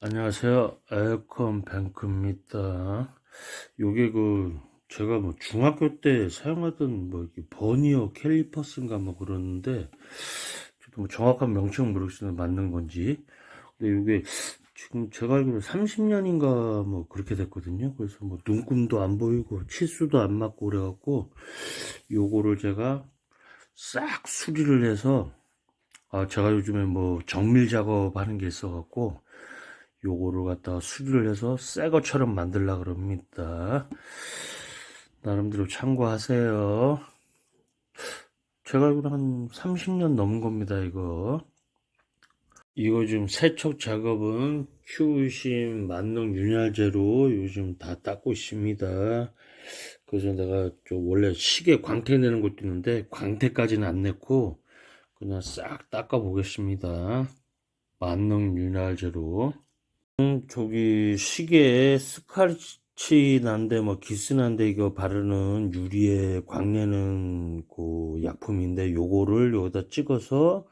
안녕하세요. 에어컨 뱅크입니다. 요게 그, 제가 뭐 중학교 때 사용하던 뭐 이게 버니어 캘리퍼스인가 뭐 그러는데, 저도 뭐 정확한 명칭은 모르겠지만 맞는 건지. 근데 요게 지금 제가 알기로 30년인가 뭐 그렇게 됐거든요. 그래서 뭐 눈금도 안 보이고 치수도 안 맞고 그래갖고 요거를 제가 싹 수리를 해서 아, 제가 요즘에 뭐 정밀 작업하는 게 있어갖고 요거를 갖다가 수리를 해서 새 것처럼 만들라 그럽니다. 나름대로 참고하세요. 제가 알기로 한 30년 넘은 겁니다, 이거. 이거 지금 세척 작업은 큐심 만능 윤활제로 요즘 다 닦고 있습니다. 그래서 내가 좀 원래 시계 광택 내는 것도 있는데 광택까지는 안 냈고 그냥 싹 닦아 보겠습니다. 만능 윤활제로. 음, 저기 시계에 스크래치 난데 뭐 기스 난데 이거 바르는 유리에 광내는 그 약품인데 요거를 여기다 찍어서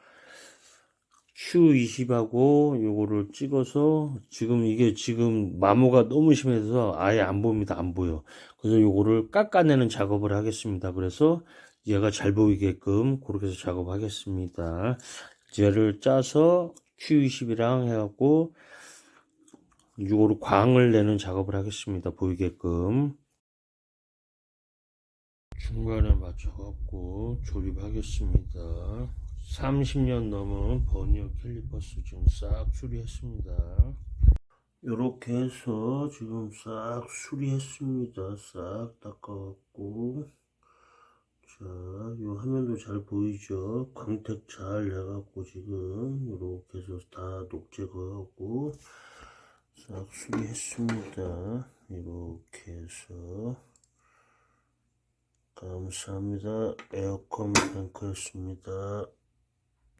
Q20하고 요거를 찍어서 지금 이게 지금 마모가 너무 심해서 아예 안 보입니다. 안 보여. 그래서 요거를 깎아내는 작업을 하겠습니다. 그래서 얘가 잘 보이게끔 그렇게 해서 작업하겠습니다. 얘를 짜서 Q20이랑 해갖고 요거로 광을 내는 작업을 하겠습니다. 보이게끔. 중간에 맞춰갖고 조립하겠습니다. 30년 넘은 버니어 캘리퍼스 지금 싹 수리했습니다. 요렇게 해서 지금 싹 수리했습니다. 싹 닦아갖고 잘 보이죠? 광택 잘 내갖고 지금 요렇게 해서 다 녹제거하고 싹 수리했습니다. 이렇게 해서 감사합니다. 에어컨 뱅크였습니다.